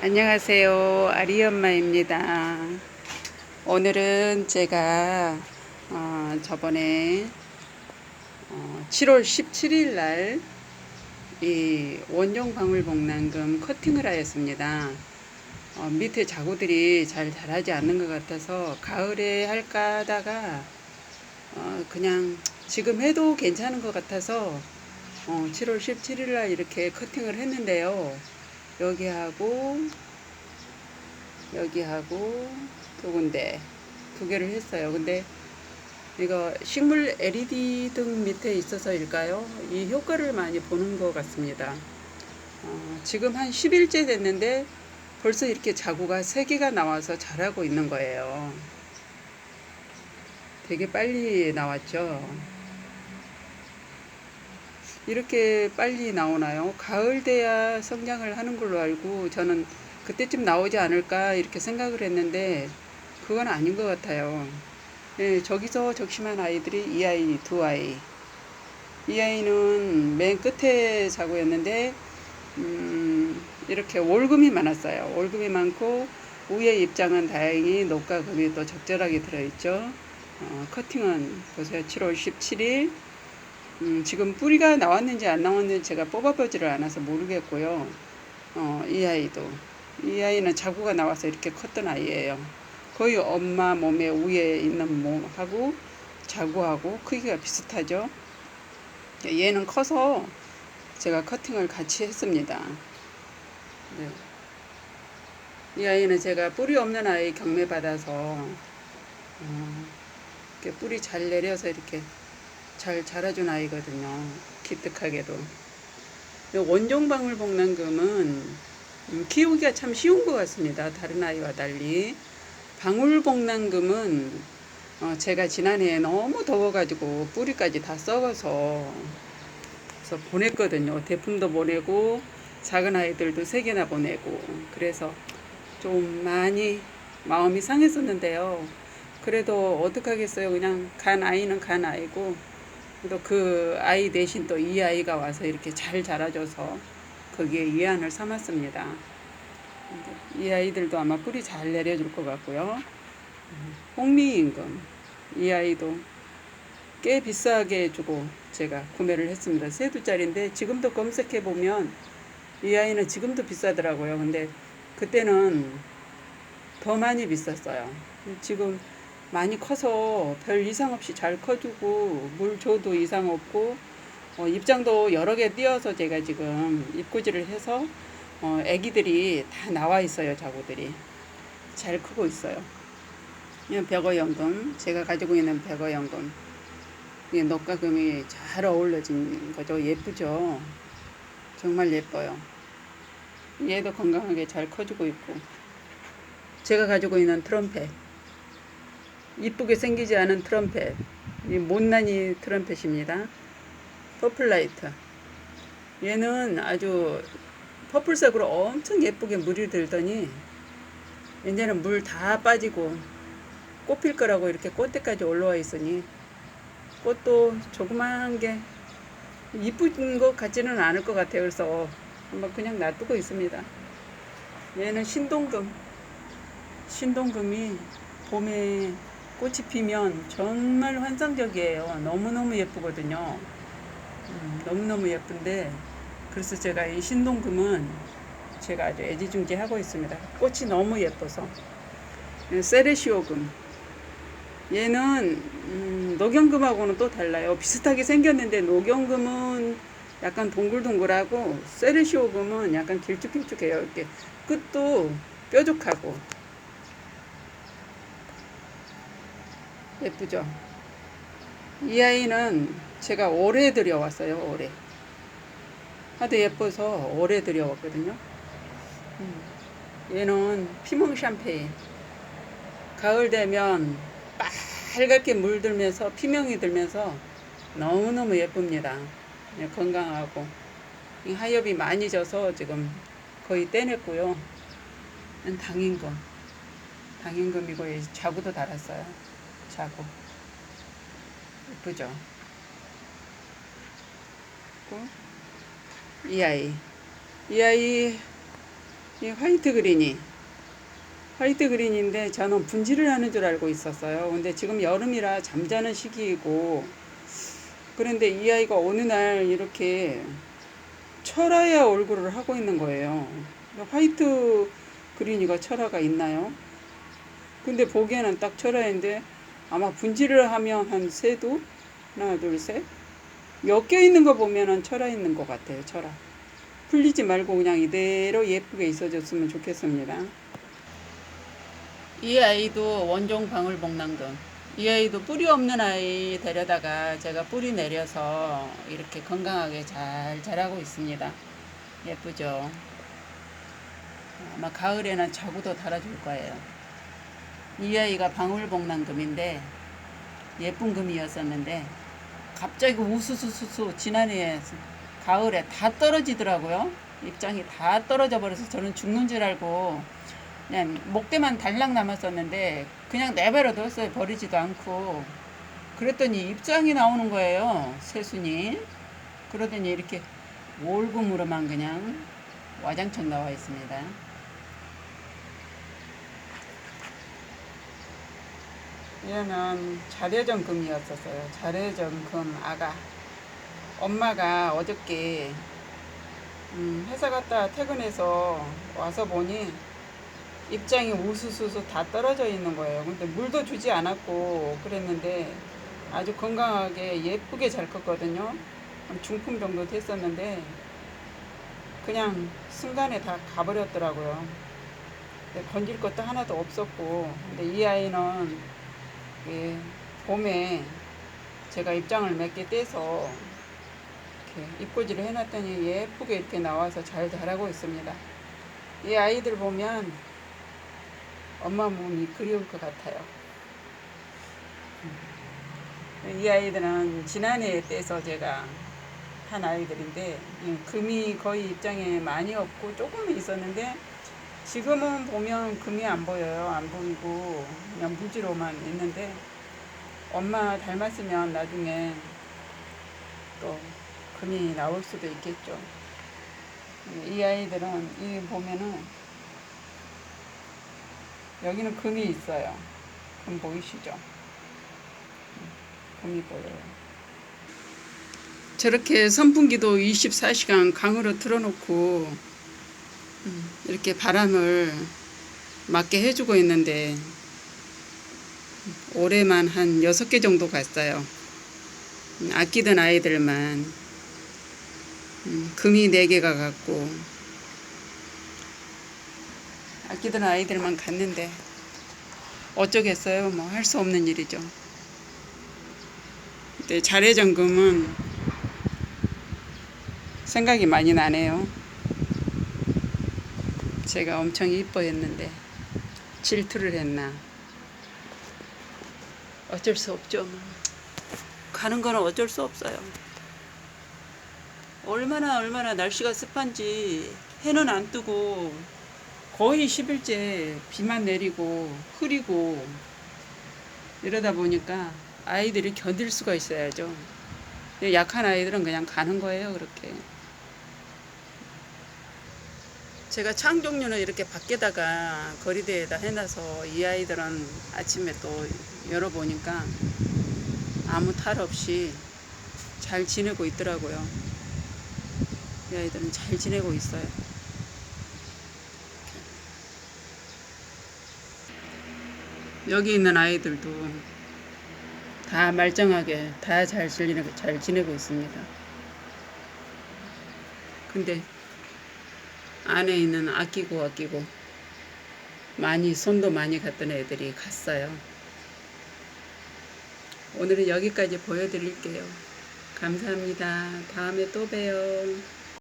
안녕하세요. 아리 엄마입니다. 오늘은 제가 어, 저번에 어, 7월 17일 날 이 원종 방울복랑금 커팅을 하였습니다. 어, 밑에 자구들이 잘 자라지 않는 것 같아서 가을에 할까 하다가 어, 그냥 지금 해도 괜찮은 것 같아서 어, 7월 17일 날 이렇게 커팅을 했는데요. 여기하고 여기하고 두 군데 두 개를 했어요. 근데 이거 식물 LED 등 밑에 있어서일까요? 이 효과를 많이 보는 것 같습니다. 어, 지금 한 10일째 됐는데 벌써 이렇게 자구가 3개가 나와서 자라고 있는 거예요. 되게 빨리 나왔죠. 이렇게 빨리 나오나요? 가을 돼야 성장을 하는 걸로 알고 저는 그때쯤 나오지 않을까 이렇게 생각을 했는데 그건 아닌 것 같아요. 예, 저기서 적심한 아이들이 이 아이 두 아이. 이 아이는 맨 끝에 자고였는데 음, 이렇게 올금이 많았어요. 올금이 많고 위에 입장은 다행히 녹과 금이 또 적절하게 들어있죠. 어, 커팅은 보세요. 7월 17일. 음, 지금 뿌리가 나왔는지 안 나왔는지 제가 뽑아보지를 않아서 모르겠고요. 어, 이 아이도. 이 아이는 자구가 나와서 이렇게 컸던 아이예요. 거의 엄마 몸에 위에 있는 몸하고 자구하고 크기가 비슷하죠. 얘는 커서 제가 커팅을 같이 했습니다. 네. 이 아이는 제가 뿌리 없는 아이 경매 받아서 어, 이렇게 뿌리 잘 내려서 이렇게 잘 자라준 아이거든요. 기특하게도. 원종방울 복랑금은 음, 키우기가 참 쉬운 것 같습니다. 다른 아이와 달리. 방울 복랑금은 어, 제가 지난해에 너무 더워가지고 뿌리까지 다 썩어서 그래서 보냈거든요. 대품도 보내고 작은 아이들도 세 개나 보내고 그래서 좀 많이 마음이 상했었는데요. 그래도 어떡하겠어요. 그냥 간 아이는 간 아이고 또 그 아이 대신 또 이 아이가 와서 이렇게 잘 자라줘서 거기에 위안을 삼았습니다. 이 아이들도 아마 뿌리 잘 내려줄 것 같고요. 홍미임금 이 아이도 꽤 비싸게 주고 제가 구매를 했습니다. 세 두짜리인데 지금도 검색해 보면 이 아이는 지금도 비싸더라고요. 근데 그때는 더 많이 비쌌어요. 지금 많이 커서 별 이상 없이 잘 커주고 물 줘도 이상 없고 어, 입장도 여러 개 띄어서 제가 지금 입구질을 해서 어, 애기들이 다 나와 있어요 자구들이. 잘 크고 있어요. 이건 백어연금. 제가 가지고 있는 백어연금. 이 녹과금이 잘 어울려진 거죠. 예쁘죠? 정말 예뻐요. 얘도 건강하게 잘 커지고 있고. 제가 가지고 있는 트럼펫 이쁘게 생기지 않은 트럼펫 이 못난이 트럼펫입니다 퍼플라이트 얘는 아주 퍼플색으로 엄청 예쁘게 물이 들더니 이제는 물 다 빠지고 꽃 필 거라고 이렇게 꽃대까지 올라와 있으니 꽃도 조그만 게 이쁜 것 같지는 않을 것 같아요. 그래서 한번 그냥 놔두고 있습니다. 얘는 신동금. 신동금이 봄에 꽃이 피면 정말 환상적이에요. 너무너무 예쁘거든요. 음, 너무너무 예쁜데 그래서 제가 이 신동금은 제가 아주 애지중지하고 있습니다. 꽃이 너무 예뻐서 세레시오금 얘는 음, 녹연금하고는 또 달라요. 비슷하게 생겼는데 녹연금은 약간 동글동글하고 세레시오금은 약간 길쭉길쭉해요. 이렇게 끝도 뾰족하고 예쁘죠? 이 아이는 제가 오래 들여왔어요. 오래. 하도 예뻐서 오래 들여왔거든요. 음. 얘는 피몽 샴페인. 가을 되면 빨갛게 물들면서 피명이 들면서 너무너무 예쁩니다. 예, 건강하고 하엽이 많이 져서 지금 거의 떼냈고요. 당인금. 당인금이고 자구도 달았어요. 자구. 예쁘죠? 이 아이. 이 아이 이 화이트 그린이 화이트 그린인데 저는 분질을 하는 줄 알고 있었어요. 근데 지금 여름이라 잠자는 시기이고 그런데 이 아이가 어느 날 이렇게 철화야 얼굴을 하고 있는 거예요. 화이트 그린이가 철화가 있나요? 근데 보기에는 딱 철화인데 아마 분질을 하면 한 세 도 하나 둘 셋 엮여 있는 거 보면은 철화 있는 것 같아요. 철화 풀리지 말고 그냥 이대로 예쁘게 있어줬으면 좋겠습니다. 이 아이도 원종 방울 복랑금. 이 아이도 뿌리 없는 아이 데려다가 제가 뿌리 내려서 이렇게 건강하게 잘 자라고 있습니다. 예쁘죠? 아마 가을에는 자구도 달아줄 거예요. 이 아이가 방울복랑금인데 예쁜 금이었었는데 갑자기 우수수수수 지난해 가을에 다 떨어지더라고요. 입장이 다 떨어져 버려서 저는 죽는 줄 알고 그냥 목대만 달랑 남았었는데 그냥 내버려 뒀어요. 버리지도 않고. 그랬더니 입장이 나오는 거예요. 새순이. 그러더니 이렇게 올금으로만 그냥 와장창 나와 있습니다. 얘는 자례전 금이었었어요. 자례전 금 아가. 엄마가 어저께 음, 회사 갔다 퇴근해서 와서 보니 입장이 우수수수 다 떨어져 있는 거예요. 근데 물도 주지 않았고 그랬는데 아주 건강하게 예쁘게 잘 컸거든요. 한 중품 정도 됐었는데 그냥 순간에 다 가버렸더라고요. 건질 것도 하나도 없었고 근데 이 아이는 예, 봄에 제가 입장을 몇 개 떼서 이렇게 입꼬지를 해놨더니 예쁘게 이렇게 나와서 잘 자라고 있습니다. 이 아이들 보면 엄마 몸이 그리울 것 같아요. 이 아이들은 지난해에 떼서 제가 한 아이들인데 음, 금이 거의 입장에 많이 없고 조금 있었는데 지금은 보면 금이 안 보여요. 안 보이고 그냥 무지로만 있는데 엄마 닮았으면 나중에 또 금이 나올 수도 있겠죠. 이 아이들은 이 보면은 여기는 금이 있어요. 금 보이시죠? 금이 보여요. 저렇게 선풍기도 24시간 강으로 틀어놓고 음, 이렇게 바람을 맞게 해주고 있는데 올해만 한 6개 정도 갔어요. 음, 아끼던 아이들만 음, 금이 4개가 갔고 아끼던 아이들만 갔는데 어쩌겠어요. 뭐 할 수 없는 일이죠. 근데 자례점금은 생각이 많이 나네요. 제가 엄청 이뻐했는데 질투를 했나. 어쩔 수 없죠. 뭐. 가는 거는 어쩔 수 없어요. 얼마나 얼마나 날씨가 습한지 해는 안 뜨고 거의 10일째 비만 내리고 흐리고 이러다 보니까 아이들이 견딜 수가 있어야죠. 약한 아이들은 그냥 가는 거예요, 그렇게. 제가 창 종류는 이렇게 밖에다가 거리대에다 해놔서 이 아이들은 아침에 또 열어보니까 아무 탈 없이 잘 지내고 있더라고요. 이 아이들은 잘 지내고 있어요. 여기 있는 아이들도 다 말짱하게 다 잘 지내고, 잘 지내고 있습니다. 근데 안에 있는 아끼고 아끼고 많이 손도 많이 갔던 애들이 갔어요. 오늘은 여기까지 보여드릴게요. 감사합니다. 다음에 또 봬요.